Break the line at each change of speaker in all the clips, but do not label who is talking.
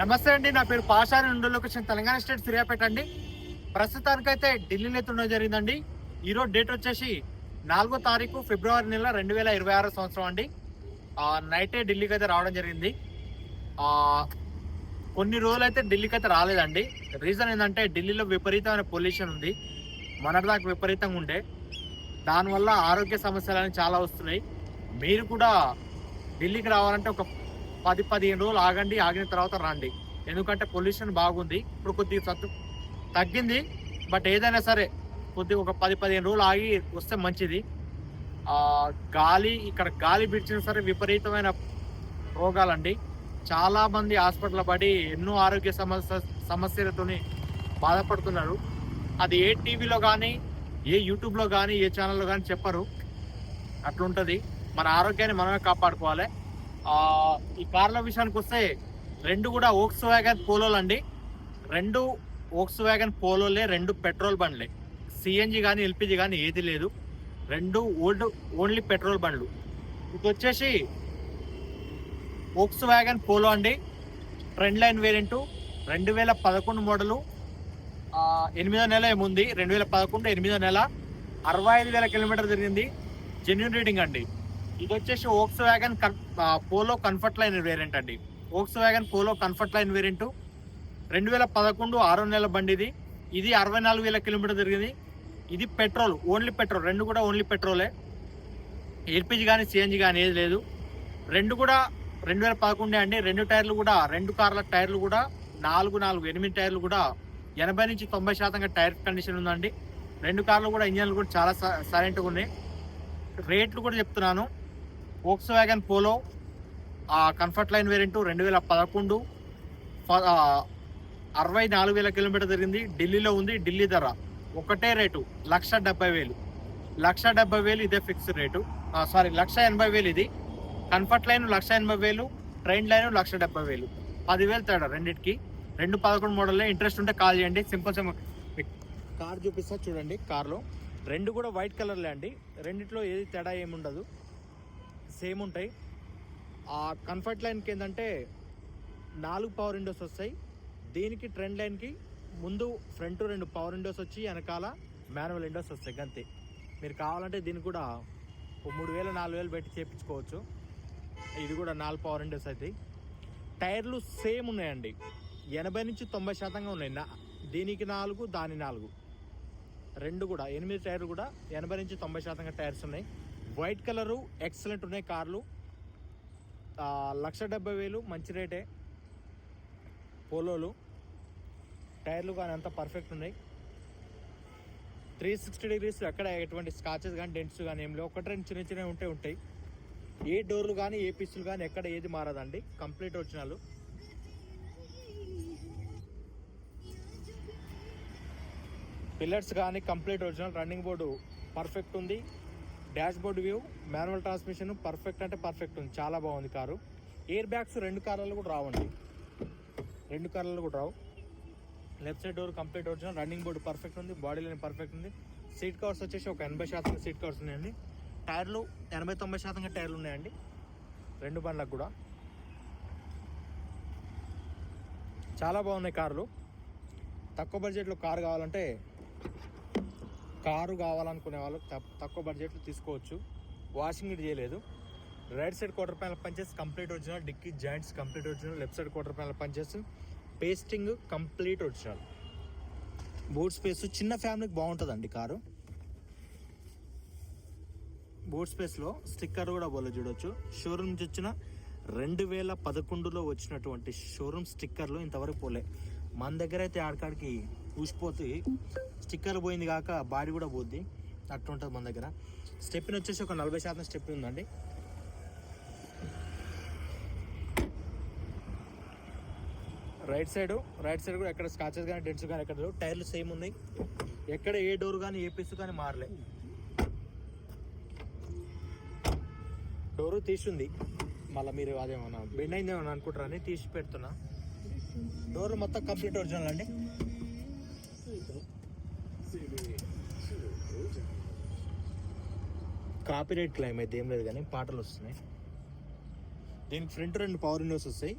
నమస్తే అండి నా పేరు పాషాని నుండి లొకేషన్ తెలంగాణ స్టేట్ సిరియాపేట అండి. ప్రస్తుతానికైతే ఢిల్లీలో అయితే ఉండడం జరిగిందండి. ఈరోజు డేట్ వచ్చేసి నాలుగో తారీఖు ఫిబ్రవరి నెల రెండు వేల ఇరవై ఆరో సంవత్సరం అండి. నైటే ఢిల్లీకి అయితే రావడం జరిగింది. కొన్ని రోజులు అయితే ఢిల్లీకి అయితే రాలేదండి. రీజన్ ఏంటంటే ఢిల్లీలో విపరీతమైన పొల్యూషన్ ఉంది. మొన్నటిదాకా విపరీతంగా ఉండే. దానివల్ల ఆరోగ్య సమస్యలు అనేవి చాలా వస్తున్నాయి. మీరు కూడా ఢిల్లీకి రావాలంటే ఒక పది పదిహేను రోజులు ఆగండి ఆగిన తర్వాత రండి. ఎందుకంటే పొల్యూషన్ బాగుంది ఇప్పుడు కొద్దిగా సత్తు తగ్గింది బట్ ఏదైనా సరే కొద్దిగా ఒక పది పదిహేను రోజులు ఆగి వస్తే మంచిది. గాలి ఇక్కడ గాలి పిలిచినా సరే విపరీతమైన రోగాలండి. చాలామంది హాస్పిటల్ పడి ఎన్నో ఆరోగ్య సమస్య సమస్యలతోని బాధపడుతున్నారు. అది ఏ టీవీలో కానీ ఏ యూట్యూబ్లో కానీ ఏ ఛానల్లో కానీ చెప్పరు. అట్లుంటుంది. మన ఆరోగ్యాన్ని మనమే కాపాడుకోవాలి. ఈ కార్ల విషయానికి వస్తే రెండు కూడా ఓక్స్ వ్యాగన్ పోలోలు అండి రెండు ఓక్స్ వ్యాగన్ పోలోలే రెండు పెట్రోల్ బండ్లే. సిఎన్జి కానీ ఎల్పిజి కానీ ఏది లేదు. రెండు ఓల్డ్ ఓన్లీ పెట్రోల్ బండ్లు. ఇది వచ్చేసి ఓక్స్ వ్యాగన్ పోలో అండి. Trend line variant. రెండు వేల పదకొండు మోడలు. ఎనిమిదో నెల ఏముంది? రెండు వేల పదకొండు ఎనిమిదో నెల. అరవై ఐదు వేల కిలోమీటర్ తిరిగింది జెన్యున్ రీడింగ్ అండి. ఇది వచ్చేసి Volkswagen Polo comfort line variant అండి. Volkswagen Polo comfort line variant రెండు వేల పదకొండు ఆరో నెల బండి ఇది ఇది అరవై నాలుగు వేల కిలోమీటర్ తిరిగింది. ఇది పెట్రోల్ ఓన్లీ పెట్రోల్. రెండు కూడా ఓన్లీ పెట్రోలే. ఎల్పిజి కానీ సిఎన్జి కానీ ఏది లేదు. రెండు కూడా రెండు వేల పదకొండే అండి. రెండు టైర్లు కూడా రెండు కార్ల టైర్లు కూడా నాలుగు నాలుగు ఎనిమిది టైర్లు కూడా ఎనభై నుంచి తొంభై శాతంగా టైర్ కండిషన్ ఉందండి. రెండు కార్లు కూడా ఇంజన్లు కూడా చాలా సైలెంట్గా ఉన్నాయి. రేట్లు కూడా చెప్తున్నాను. ఓక్స్ వ్యాగన్ పోలో ఆ కంఫర్ట్ లైన్ వేరియంట్ రెండు వేల పదకొండు అరవై నాలుగు వేల కిలోమీటర్ తిరిగింది ఢిల్లీలో ఉంది. ఢిల్లీ ధర ఒకటే రేటు లక్ష డెబ్బై వేలు. లక్ష డెబ్బై వేలు ఇదే ఫిక్స్ రేటు. సారీ లక్ష ఎనభై వేలు ఇది. కంఫర్ట్ లైన్ లక్ష ఎనభై వేలు ట్రైన్ లైన్ లక్ష డెబ్బై వేలు. పదివేలు తేడా రెండింటికి. రెండు పదకొండు మోడల్లో ఇంట్రెస్ట్ ఉంటే కాల్ చేయండి. Simple simple. కార్ చూపిస్తా చూడండి కార్లో. రెండు కూడా వైట్ కలర్లే అండి. రెండిట్లో ఏది తేడా ఏముండదు. సేమ్ ఉంటాయి. ఆ కంఫర్ట్ లైన్కి ఏంటంటే నాలుగు పవర్ విండోస్ వస్తాయి. దీనికి ట్రెండ్ లైన్కి ముందు ఫ్రంట్ రెండు పవర్ విండోస్ వచ్చి వెనకాల మాన్యువల్ విండోస్ వస్తాయి. అంతే మీరు కావాలంటే దీన్ని కూడా మూడు వేలు నాలుగు వేలు పెట్టి చేపించుకోవచ్చు. ఇది కూడా నాలుగు పవర్ విండోస్ అవుతాయి టైర్లు సేమ్ ఉన్నాయండి. ఎనభై నుంచి తొంభై శాతంగా ఉన్నాయి. నా దీనికి నాలుగు దాని నాలుగు. రెండు కూడా ఎనిమిది టైర్లు కూడా ఎనభై నుంచి తొంభై శాతంగా టైర్స్ ఉన్నాయి. వైట్ కలరు ఎక్సలెంట్ ఉన్నాయి కార్లు. లక్ష డెబ్బై వేలు మంచి రేటే. పోలోలు. టైర్లు కానీ అంతా పర్ఫెక్ట్ ఉన్నాయి. త్రీ సిక్స్టీ డిగ్రీస్ ఎక్కడ ఎటువంటి స్కాచెస్ కానీ డెంట్స్ కానీ ఏం లేవు. ఒకటి రెండు చిన్న చిన్నవి ఉంటే ఉంటాయి. ఏ డోర్లు కానీ ఏ పీసులు కానీ ఎక్కడ ఏది మారదండి. కంప్లీట్ వచ్చినాలు పిల్లర్స్ కానీ complete original running board perfect ఉంది. Dash board view manual transmission perfect అంటే పర్ఫెక్ట్ ఉంది. చాలా బాగుంది కారు. ఎయిర్ బ్యాగ్స్ రెండు కార్లలో కూడా రావండి. రెండు కార్లలో కూడా రావు. Left side door complete original. Running board perfect ఉంది. బాడీ లైన్ పర్ఫెక్ట్ ఉంది. సీట్ కవర్స్ వచ్చేసి ఒక ఎనభై శాతం సీట్ కవర్స్ ఉన్నాయండి. టైర్లు ఎనభై తొంభై శాతంగా టైర్లు ఉన్నాయండి. రెండు బండ్లకు కూడా. చాలా బాగున్నాయి కార్లు. తక్కువ బడ్జెట్లో కారు కావాలంటే కారు కావాలనుకునే వాళ్ళు తక్కువ బడ్జెట్లో తీసుకోవచ్చు. వాషింగ్ ఇది చేయలేదు. Right side quarter panel పంచేసి complete original dicky joints complete original left side quarter panel పంచేసి pasting complete original boot space చిన్న ఫ్యామిలీకి బాగుంటుందండి కారు. బూట్ స్పేస్లో స్టిక్కర్ కూడా బోలో చూడొచ్చు. షోరూమ్ నుంచి వచ్చిన రెండు వేల పదకొండులో వచ్చినటువంటి షోరూమ్ స్టిక్కర్లు ఇంతవరకు పోలే. మన దగ్గర అయితే ఆడకాడికి ఊసిపోతే స్టిక్కర్ పోయింది కాక బాడీ కూడా పోద్ది. అట్లా ఉంటుంది మన దగ్గర. స్టెప్ని వచ్చేసి ఒక నలభై శాతం స్టెప్ ఉందండి. రైట్ సైడ్ రైట్ సైడ్ కూడా ఎక్కడ స్కాచెస్ కానీ డెంట్స్ కానీ ఎక్కడ. టైర్లు సేమ్ ఉన్నాయి. ఎక్కడ ఏ డోర్ కానీ ఏ పీస్ కానీ మారలే. డోరు తీసుంది. మళ్ళీ మీరు అదేమన్నా బెండ్ అయిందేమన్నా అనుకుంటారని తీసి పెడుతున్నా. డోర్ మొత్తం కంప్లీట్ ఒరిజినల్ అండి. కాపీరైట్ క్లైమ్ అయితే ఏం లేదు కానీ పాటలు వస్తున్నాయి. దీనికి ఫ్రంట్ రెండు పవర్ విండోస్ వస్తాయి.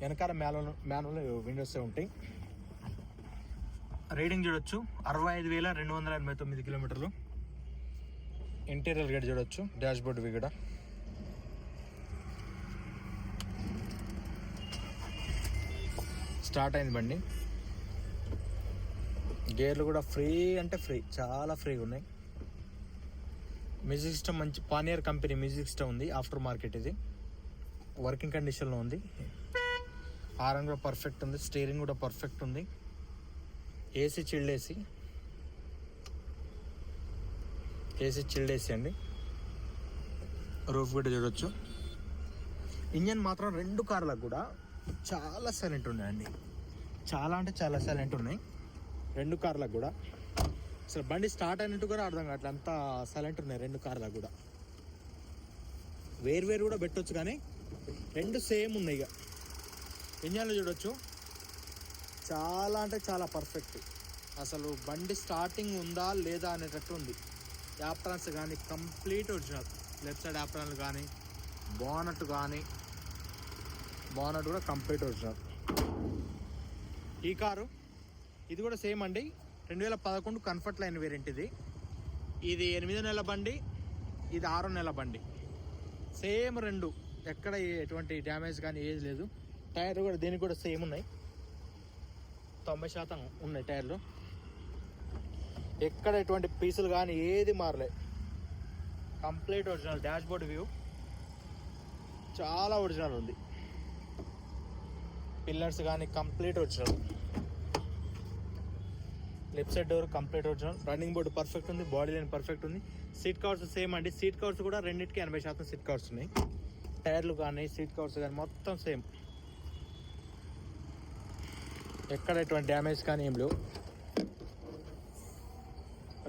వెనకాల మ్యానువల్ మ్యానువల్ విండోస్ ఉంటాయి. రీడింగ్ చూడొచ్చు. అరవై ఐదు వేల రెండు వందల ఎనభై తొమ్మిది కిలోమీటర్లు. ఇంటీరియర్ గేట్ చూడొచ్చు. డాష్ బోర్డ్ కూడా. స్టార్ట్ అయింది బండి. గేర్లు కూడా ఫ్రీ అంటే ఫ్రీ చాలా ఫ్రీగా ఉన్నాయి. మ్యూజిక్ సిస్టమ్ మంచి పానియర్ కంపెనీ మ్యూజిక్ సిస్టమ్ ఉంది ఆఫ్టర్ మార్కెట్ ఇది వర్కింగ్ కండిషన్లో ఉంది. హారన్ కూడా పర్ఫెక్ట్ ఉంది స్టీరింగ్ కూడా పర్ఫెక్ట్ ఉంది. AC chilled AC AC chilled AC అండి. రూఫ్ కూడా చూడొచ్చు. ఇంజన్ మాత్రం రెండు కార్లకు కూడా చాలా సైలెంట్ ఉన్నాయండి. చాలా అంటే చాలా సైలెంట్ ఉన్నాయి. రెండు కార్లకు కూడా. అసలు బండి స్టార్ట్ అయినట్టు కూడా అర్థం కావట్లేదు అంత సైలెంట్ ఉన్నాయి రెండు కార్లకు కూడా. వేరు వేరు కూడా పెట్టొచ్చు కానీ రెండు సేమ్ ఉన్నాయి ఇక. ఇంజన్లు చూడొచ్చు. చాలా అంటే చాలా పర్ఫెక్ట్ అసలు బండి స్టార్టింగ్ ఉందా లేదా అనేటట్టు ఉంది. యాప్రాన్స్ కానీ కంప్లీట్ ఒరిజినల్ లెఫ్ట్ సైడ్ యాప్రాన్లు కానీ బోనట్ కానీ బోనట్ కూడా కంప్లీట్ ఒరిజినల్ ఈ కారు ఇది కూడా సేమ్ అండి. రెండు వేల పదకొండు కంఫర్ట్ లైన్ వేరియంట్ ఇది. ఇది ఎనిమిదో నెల బండి ఇది ఆరో నెల బండి. సేమ్ రెండు. ఎక్కడ ఎటువంటి డ్యామేజ్ కానీ ఏది లేదు. టైర్ కూడా దీనికి కూడా సేమ్ ఉన్నాయి. తొంభై శాతం ఉన్నాయి టైర్లు. ఎక్కడ ఎటువంటి పీసులు కానీ ఏది మారలే. Complete original dashboard view. చాలా ఒరిజినల్ ఉంది. పిల్లర్స్ కానీ complete original. Left side door complete original. Running board perfect ఉంది బాడీ లైన్ పర్ఫెక్ట్ ఉంది. సీట్ కవర్స్ సేమ్ అండి. సీట్ కవర్స్ కూడా రెండింటికి ఎనభై శాతం సీట్ కవర్స్ ఉన్నాయి. టైర్లు కానీ సీట్ కవర్స్ కానీ మొత్తం సేమ్. ఎక్కడ ఎటువంటి డ్యామేజ్ కానీ ఏం లేవు.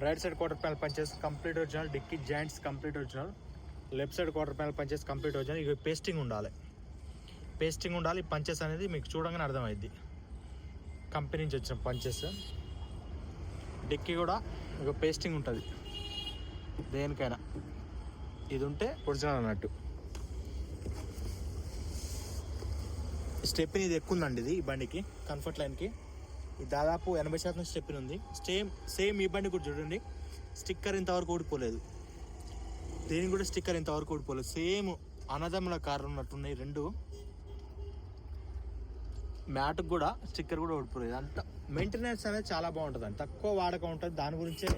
Right side quarter panel పంచేసి complete original dickey joints complete original left side quarter panel పంచేసి complete original ఇక పేస్టింగ్ ఉండాలి. పేస్టింగ్ ఉండాలి. పంచెస్ అనేది మీకు చూడంగానే అర్థమైద్ది. కంపెనీ నుంచి వచ్చిన పంచెస్ డిక్కీ కూడా ఒక పేస్టింగ్ ఉంటుంది. దేనికైనా. ఇది ఉంటే ఒరిజినల్ అన్నట్టు. స్టెప్ని ఇది ఎక్కువ ఉందండి ఇది ఈ బండికి కంఫర్ట్ లైన్కి ఇది దాదాపు ఎనభై శాతం స్టెప్ని ఉంది. సేమ్ సేమ్ ఈ బండి కూడా చూడండి. స్టిక్కర్ ఇంతవరకు ఊడిపోలేదు. దీనికి కూడా స్టిక్కర్ ఇంతవరకు ఊడిపోలేదు. సేమ్ అన్నదమ్ముల కారు ఉన్నట్టున్నాయి రెండు. మ్యాట్కి కూడా స్టిక్కర్ కూడా ఊడిపోలేదు అంత మెయింటెనెన్స్ అనేది చాలా బాగుంటుంది. అండి తక్కువ వాడకం ఉంటుంది. దాని గురించే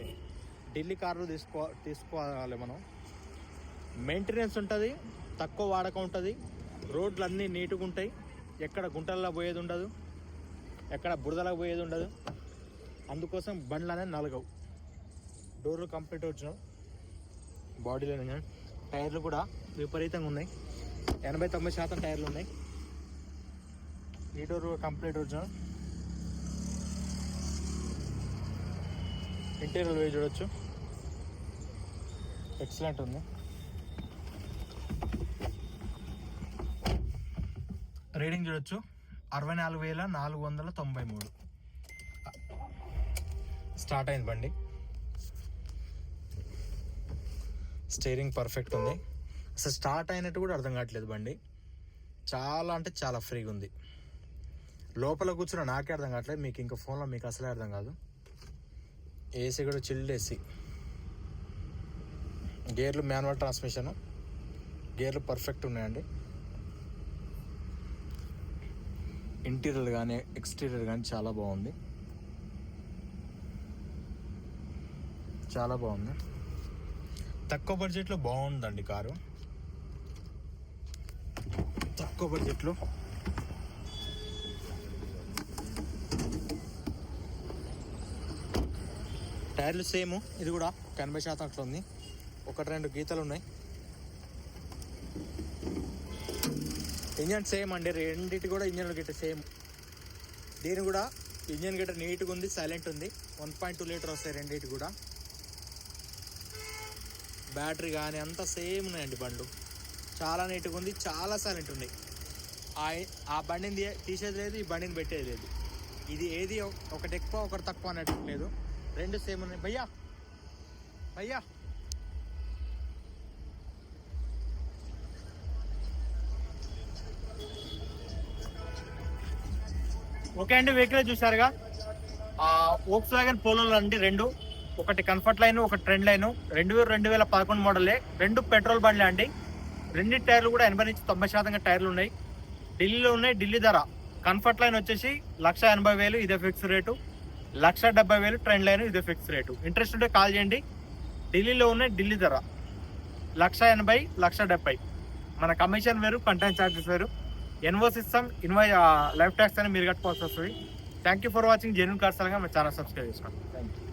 ఢిల్లీ కార్లు తీసుకో తీసుకోవాలి మనం. మెయింటెనెన్స్ ఉంటుంది తక్కువ వాడకం ఉంటుంది. రోడ్లు అన్నీ నీట్గా ఉంటాయి. ఎక్కడ గుంటల్లో పోయేది ఉండదు. ఎక్కడ బురదలకు పోయేది ఉండదు. అందుకోసం బండ్లు అనేది నలగవు. డోర్లు కంప్లీట్ వచ్చినావు బాడీలో టైర్లు కూడా విపరీతంగా ఉన్నాయి. ఎనభై తొంభై శాతం టైర్లు ఉన్నాయి. ఈ డోర్ కంప్లీట్ వచ్చినావు ఇంటీరియర్ వే చూడొచ్చు. ఎక్సలెంట్ ఉంది. రీడింగ్ చూడొచ్చు. అరవై నాలుగు వేల నాలుగు వందల తొంభై మూడు. స్టార్ట్ అయింది బండి. స్టీరింగ్ పర్ఫెక్ట్ ఉంది. అసలు స్టార్ట్ అయినట్టు కూడా అర్థం కావట్లేదు బండి. చాలా అంటే చాలా ఫ్రీగా ఉంది. లోపల కూర్చున్న నాకే అర్థం కావట్లేదు. మీకు ఇంకా ఫోన్లో మీకు అసలే అర్థం కాదు. ఏసీ కూడా చిల్డ్ ఏసీ గేర్లు మాన్యువల్ ట్రాన్స్మిషన్ గేర్లు పర్ఫెక్ట్ ఉన్నాయండి. ఇంటీరియర్ కానీ ఎక్స్టీరియర్ కానీ చాలా బాగుంది. చాలా బాగుంది. తక్కువ బడ్జెట్లో బాగుందండి కారు. తక్కువ బడ్జెట్లో టైర్లు సేమ్. ఇది కూడా ఒక ఎనభై శాతం అట్లా ఉంది. ఒకటి రెండు గీతలు ఉన్నాయి. ఇంజన్ సేమ్ అండి. రెండింటి కూడా ఇంజన్ గిట్ట సేమ్. దీని కూడా ఇంజన్ గిట్ట నీట్గా ఉంది సైలెంట్ ఉంది. వన్ పాయింట్ టూ లీటర్ వస్తాయి రెండింటి కూడా. బ్యాటరీ కానీ అంతా సేమ్ ఉన్నాయండి బండ్లు. చాలా నీట్గా ఉంది చాలా సైలెంట్ ఉంది ఆ- ఆ బండిని తీసేది లేదు ఈ బండిని పెట్టేది లేదు. ఇది ఏది ఒకటి ఎక్కువ ఒకటి తక్కువ అన్నట్టు లేదు. రెండు సేమ్ ఉన్నాయి. భయ్యా! భయ్యా! ఓకే అండి వెహికల్ చూసారుగా ఓక్స్ వ్యాగన్ పోలోలు అండి రెండు. ఒకటి కంఫర్ట్ లైన్ ఒక ట్రెండ్ లైన్ రెండు వేల రెండు వేల పదకొండు మోడలే రెండు పెట్రోల్ బండ్లే అండి. రెండు టైర్లు కూడా ఎనభై నుంచి తొంభై శాతంగా టైర్లు ఉన్నాయి. ఢిల్లీలో ఉన్నాయి. ఢిల్లీ ధర. కంఫర్ట్ లైన్ వచ్చేసి లక్ష ఎనభై వేలు. ఇదే ఫిక్స్ రేటు లక్ష డెబ్బై వేలు ట్రెండ్ లైన్ ఇది ఫిక్స్ రేటు ఇంట్రెస్ట్ ఉంటే కాల్ చేయండి. ఢిల్లీలో ఉన్న ఢిల్లీ ధర లక్ష ఎనభై లక్ష డెబ్బై. మన కమిషన్ వేరు కంటెంట్ ఛార్జెస్ వేరు. ఎన్వో ఇస్తాం ఇన్వై లైఫ్ ట్యాక్స్ అని మీరు కట్టుకోవాల్సి వస్తుంది. Thank you for watching genuine కార్సల్గా అనగా మా ఛానల్ సబ్స్క్రైబ్ చేసుకోండి. Thank you